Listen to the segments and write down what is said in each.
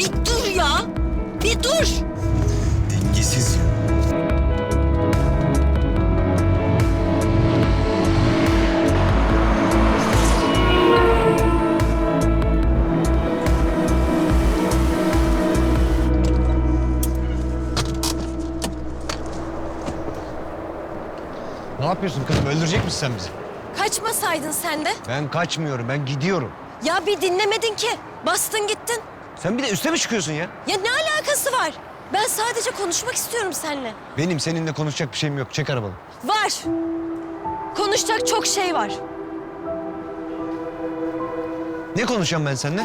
Bir dur ya. Bir dur. Dengesiz ya. Ne yapıyorsun kızım? Öldürecek misin sen bizi? Kaçmasaydın sen de. Ben kaçmıyorum, ben gidiyorum. Ya bir dinlemedin ki. Bastın gittin. Sen bir de üste mi çıkıyorsun ya? Ya ne alakası var? Ben sadece konuşmak istiyorum seninle. Benim seninle konuşacak bir şeyim yok. Çek arabanı. Var. Konuşacak çok şey var. Ne konuşacağım ben seninle?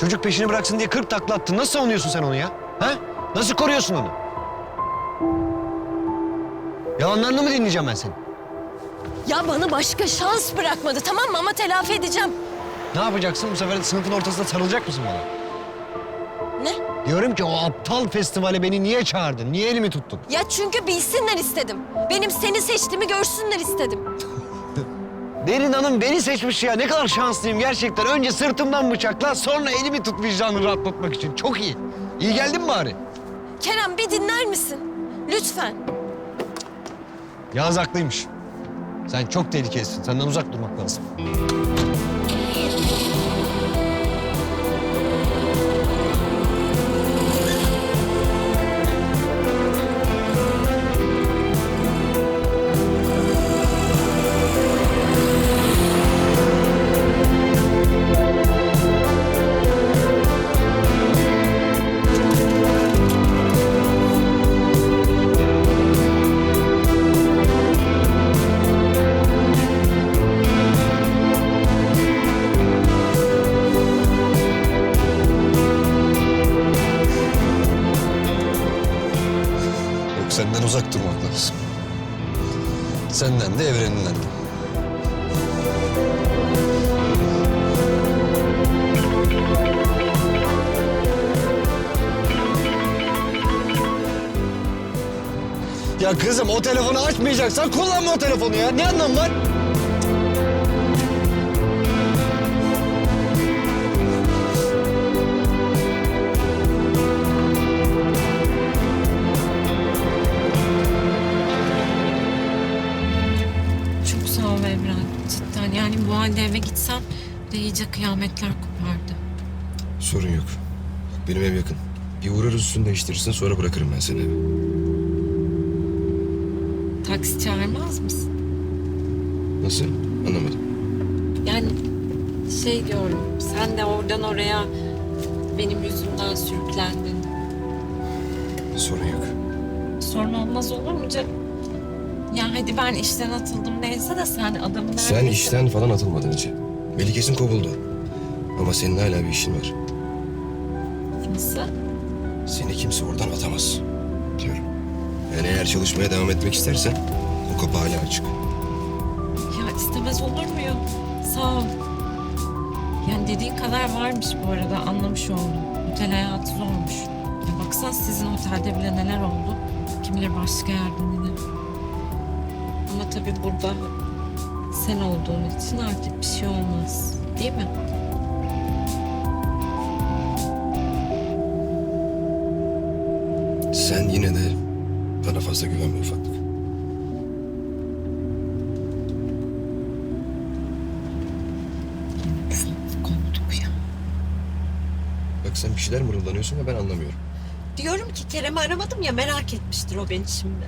Çocuk peşini bıraksın diye 40 takla attın. Nasıl savunuyorsun sen onu ya? Ha? Nasıl koruyorsun onu? Yalanlarını mı dinleyeceğim ben senin? Ya bana başka şans bırakmadı tamam mı? Ama telafi edeceğim. Ne yapacaksın? Bu sefer de sınıfın ortasında sarılacak mısın bana? Diyorum ki o aptal festivale beni niye çağırdın? Niye elimi tuttun? Ya çünkü bilsinler istedim. Benim seni seçtiğimi görsünler istedim. Derin Hanım beni seçmiş ya. Ne kadar şanslıyım gerçekten. Önce sırtımdan bıçakla sonra elimi tut vicdanını rahatlatmak için. Çok iyi. İyi geldin mi bari? Kerem bir dinler misin? Lütfen. Yağız haklıymış. Sen çok tehlikelisin. Senden uzak durmak lazım. Uzak durmak lazım. Senden de evreninden de. Ya kızım o telefonu açmayacaksan kullanma o telefonu ya. Ne anlamı var? İyice kıyametler kopardı. Sorun yok. Benim ev yakın. Bir uğrarız üstünü değiştirirsin sonra bırakırım ben seni. Taksi çağırmaz mısın? Nasıl? Anlamadım. Yani şey diyorum sen de oradan oraya benim yüzümden sürüklendin. Sorun yok. Sorun olmaz olur mu canım? Ya hadi ben işten atıldım neyse de sen adamın Sen işten falan atılmadın Ece. Melikesin kovuldu. Ama senin hala bir işin var. Nasıl? Seni kimse oradan atamaz. Diyorum. Yani eğer çalışmaya devam etmek istersen o kapı hala açık. Ya istemez olur muyum? Sağ ol. Yani dediğin kadar varmış bu arada anlamış oldum. Otel hayatı zormuş. Ya baksana sizin otelde bile neler oldu. Kim bilir başka yerde neler. Ama tabii burada sen olduğun için artık bir şey olmaz. Değil mi? Sen yine de bana fazla güvenme ufaklık. Bak sen bir şeyler mırıldanıyorsun ve ben anlamıyorum. Diyorum ki Kerem'i aramadım ya merak etmiştir o beni şimdi.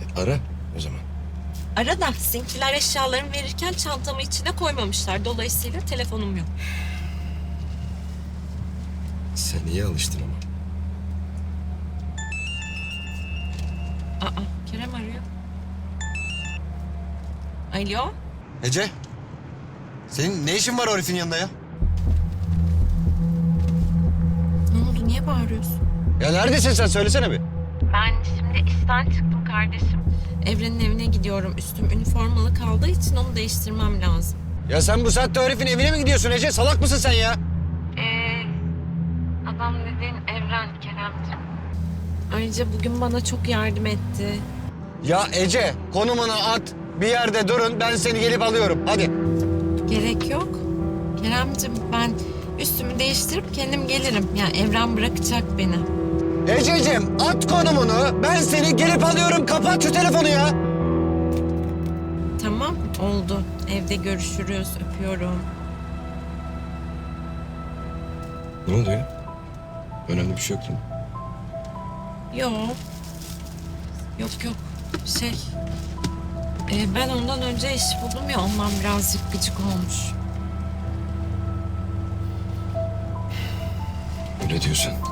E, ara o zaman. Ara da sizinkiler eşyalarımı verirken çantamı içine koymamışlar. Dolayısıyla telefonum yok. Sen iyi alıştın ama. Aa, Kerem arıyor. Alo? Ece. Senin ne işin var o herifin yanında ya? Ne oldu? Niye bağırıyorsun? Ya neredesin sen? Söylesene bir. Ben şimdi işten çıktım kardeşim. Evren'in evine gidiyorum. Üstüm üniformalı kaldığı için onu değiştirmem lazım. Ya sen bu saatte o herifin evine mi gidiyorsun Ece? Salak mısın sen ya? Ee, adam dediğin Evren Kerem'ciğim. Ayrıca bugün bana çok yardım etti. Ya Ece konumunu at. Bir yerde durun ben seni gelip alıyorum. Hadi. Gerek yok. Kerem'ciğim ben üstümü değiştirip kendim gelirim. Yani Evren bırakacak beni. Ececiğim at konumunu. Ben seni gelip alıyorum. Kapat şu telefonu ya. Tamam oldu. Evde görüşürüz. Öpüyorum. Ne oldu ya? Önemli bir şey yok değil mi? Yok. Yok yok. Şey. e, ben ondan önce iş buldum ya ondan birazcık gıcık olmuş. Öyle diyorsan.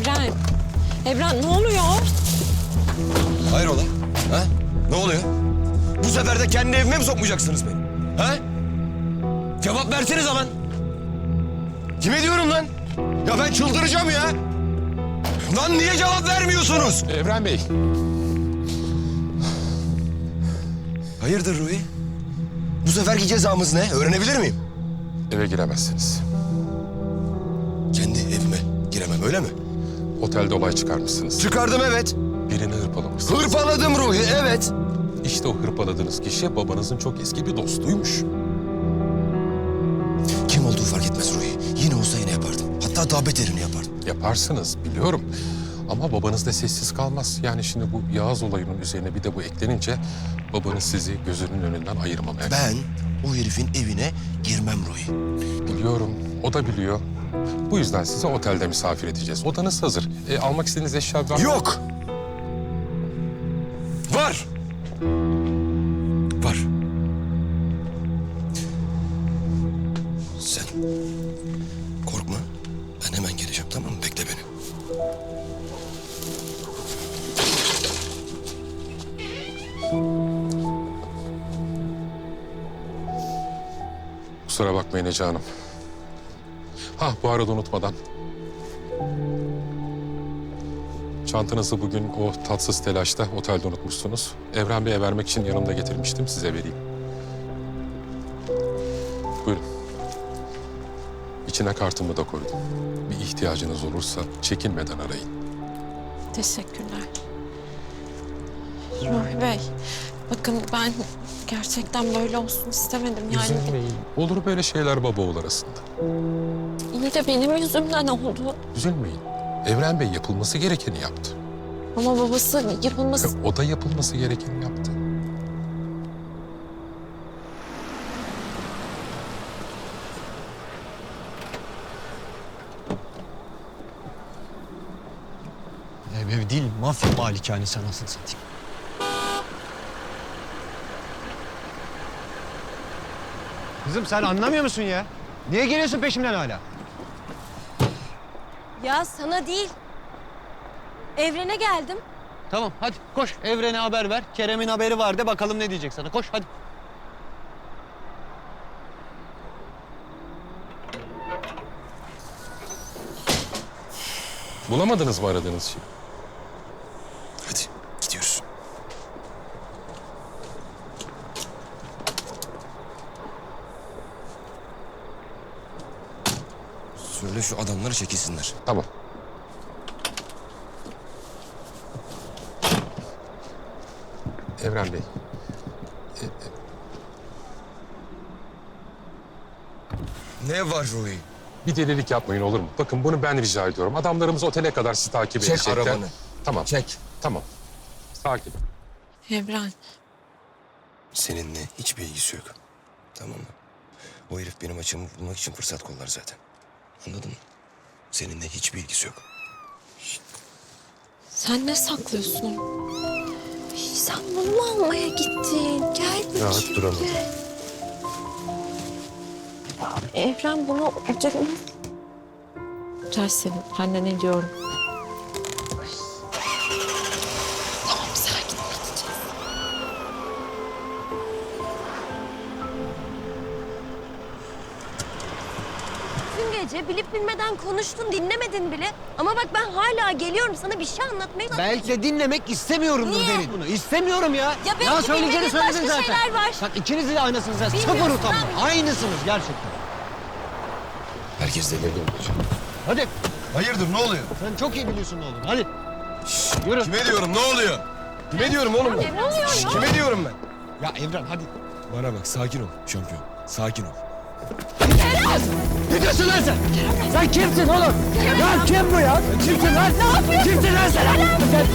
Evren. Evren ne oluyor? Hayrola? Ha? Ne oluyor? Bu sefer de kendi evime mi sokmayacaksınız beni? Ha? Cevap verseniz lan. Kime diyorum lan? Ya ben çıldıracağım ya. Lan niye cevap vermiyorsunuz? Evren Bey, Hayırdır Rui? Bu seferki cezamız ne? Öğrenebilir miyim? eve giremezsiniz. Kendi evime giremem öyle mi? Otelde olay çıkarmışsınız. Çıkardım evet. Birini hırpalamışsınız. Hırpaladım Ruhi evet. İşte o hırpaladığınız kişi babanızın çok eski bir dostuymuş. Kim olduğu fark etmez Ruhi. Yine olsa yine yapardım. Hatta daha beterini yapardım. Yaparsınız biliyorum. Ama babanız da sessiz kalmaz. Yani şimdi bu Yağız olayının üzerine bir de bu eklenince babanız sizi gözünün önünden ayırmamaya... Ben o herifin evine girmem Ruhi. Biliyorum, o da biliyor. Bu yüzden sizi otelde misafir edeceğiz. Odanız hazır. E, almak istediğiniz eşya var mı? Yok. Var. Var. Sen korkma. Ben hemen geleceğim tamam mı? Bekle beni. Kusura bakmayın Ece Hanım. Ha bu arada unutmadan. Çantanızı bugün o tatsız telaşta otelde unutmuşsunuz. Evren Bey'e vermek için yanımda getirmiştim. Size vereyim. Buyurun. İçine kartımı da koydum. Bir ihtiyacınız olursa çekinmeden arayın. Teşekkürler. Ruhi Bey, bakın ben gerçekten böyle olsun istemedim. Yani Üzülmeyin. Olur böyle şeyler baba oğul arasında. İyi de benim yüzümden oldu. Üzülmeyin. Evren Bey yapılması gerekeni yaptı. Ama babası yapılması... Ve o da yapılması gerekeni yaptı. Ev ev değil, mafya malikanesi anasını satayım. Kızım sen anlamıyor musun ya? Niye geliyorsun peşimden hala? Ya sana değil. Evrene geldim. Tamam hadi koş Evren'e haber ver. Kerem'in haberi var de bakalım ne diyecek sana. Koş hadi. Bulamadınız mı aradığınız şeyi? Hadi gidiyoruz. Söyle şu adamları çekilsinler. Tamam. Evren Bey. Ne var Ruhi? Bir delilik yapmayın olur mu? Bakın bunu ben rica ediyorum. Adamlarımız otele kadar sizi takip Çek edecekler. arabanı. Tamam. Çek. Tamam. Sakin. Evren, Seninle hiçbir ilgisi yok. Tamam mı? O herif benim açımı bulmak için fırsat kollar zaten. Anladın mı? Seninle hiçbir ilgisi yok. sen ne saklıyorsun? Ay, Sen bunu mu almaya gittin? Gel Rahat bakayım, duramadım. gel. Evren bunu ocak... Ters senin. Ben de ne diyorum? Dün gece bilip bilmeden konuştun dinlemedin bile. Ama bak ben hala geliyorum sana bir şey anlatmaya. Belki de dinlemek istemiyorumdur Niye? Derin. Bunu istemiyorum ya. Ya belki söyleyeceğini bilmediğin söyledin başka zaten. şeyler var. Bak ikiniz de aynısınız ya. Sıfır utanma. Aynısınız gerçekten. Herkes delirdi olacak. Hadi. Hayırdır ne oluyor? Sen çok iyi biliyorsun ne olur. Hadi. Yürü. Kime diyorum ne oluyor? Kime diyorum oğlum ben? Ne oluyor Şş, ya? Kime diyorum ben? Ya Evren hadi. Bana bak sakin ol şampiyon. Sakin ol. Ne diyorsun lan sen? Sen kimsin oğlum? Ya kim bu ya? Kimsin lan? Ne yapıyorsun? Kimsin lan sen? Sen...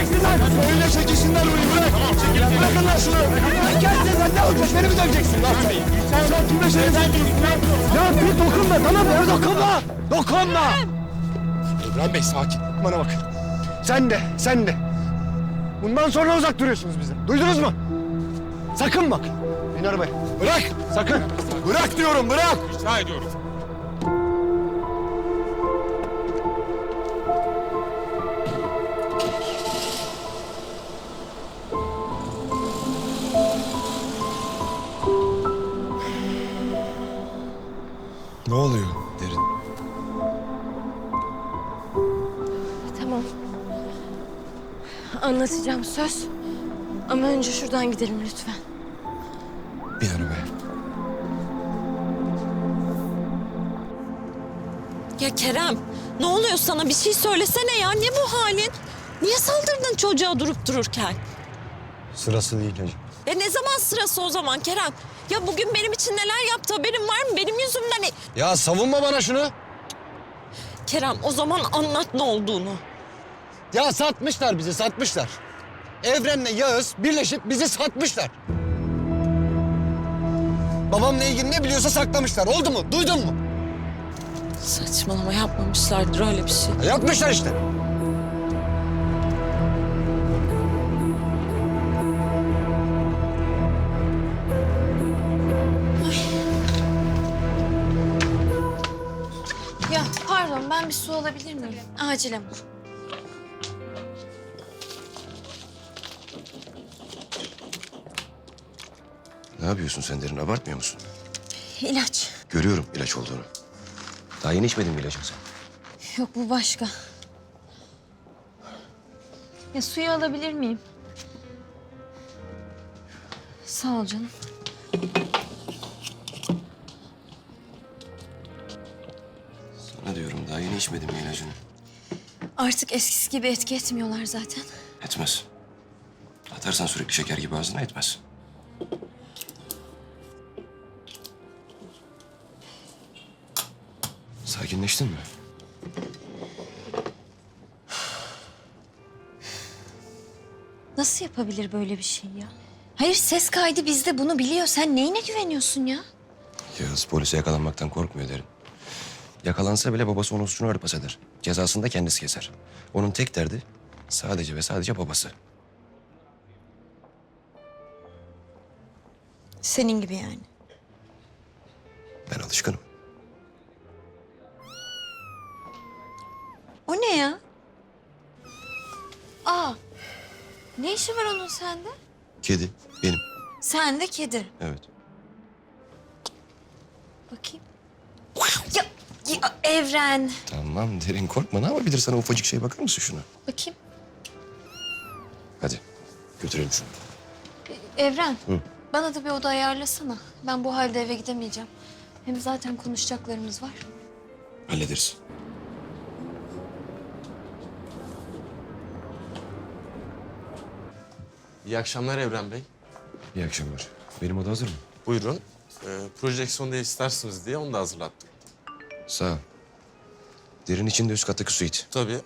Bırakın lan! Öyle çekişinden orayı bırak! Bırakın lan şunu! Gelsin lan ne olacak? Beni mi döveceksin lan? Sen kime şey Ya bir dokunma tamam mı? Dokunma! Dokunma! Evren Bey sakin. Bana bak. Sen de, sen de. Bundan sonra uzak duruyorsunuz bize. Duydunuz mu? Sakın bak. Bin arabaya. Bırak. Sakın. Bırak diyorum, bırak. Rica ediyorum. Anlatacağım söz. Ama önce şuradan gidelim lütfen. Bin arabaya. Ya Kerem ne oluyor sana bir şey söylesene ya ne bu halin? Niye saldırdın çocuğa durup dururken? Sırası değil hacı. E ne zaman sırası o zaman Kerem? Ya bugün benim için neler yaptı haberin var mı? Benim yüzümden... e- Ya savunma bana şunu. Kerem o zaman anlat ne olduğunu. Ya satmışlar bizi, satmışlar. Evrenle Yağız birleşip bizi satmışlar. Babamla ilgili ne biliyorsa saklamışlar. Oldu mu? Duydun mu? Saçmalama yapmamışlardır öyle bir şey. Ya Yapmışlar işte. Ya pardon ben bir su alabilir miyim? Acilen. Yapıyorsun sen Derin abartmıyor musun? İlaç. Görüyorum ilaç olduğunu. Daha yeni içmedin mi ilacını sen? Yok bu başka. Ya suyu alabilir miyim? Sağ ol canım. Sana diyorum daha yeni içmedin mi ilacını? Artık eskisi gibi etki etmiyorlar zaten. Etmez. Atarsan sürekli şeker gibi ağzına etmez. Sakinleştin mi? Nasıl yapabilir böyle bir şey ya? Hayır ses kaydı bizde bunu biliyor. Sen neyine güveniyorsun ya? Yağız polise yakalanmaktan korkmuyor derim. Yakalansa bile babası onun suçunu örtbas eder. Cezasını da kendisi keser. Onun tek derdi sadece ve sadece babası. Senin gibi yani. Ben alışkınım. O ne ya? Aa. Ne işi var onun sende? Kedi benim. Sen de kedi. Evet. Bakayım. Ya, ya Evren. Tamam derin korkma. Ne yapabilir sana ufacık şey bakar mısın şuna? Bakayım. Hadi götürelim şunu. Evren. Bana da bir oda ayarlasana. Ben bu halde eve gidemeyeceğim. Hem zaten konuşacaklarımız var. Hallederiz. İyi akşamlar Evren Bey. İyi akşamlar. Benim oda hazır mı? Buyurun. Ee, projeksiyon da istersiniz diye onu da hazırlattım. Sağ ol. Derin içinde üst kattaki suite. Tabii.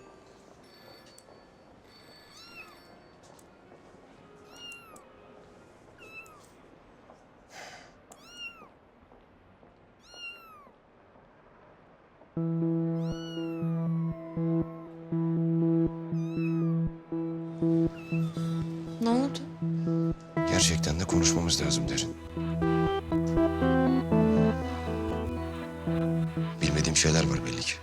Konuşmamız lazım derin. Bilmediğim şeyler var belli ki.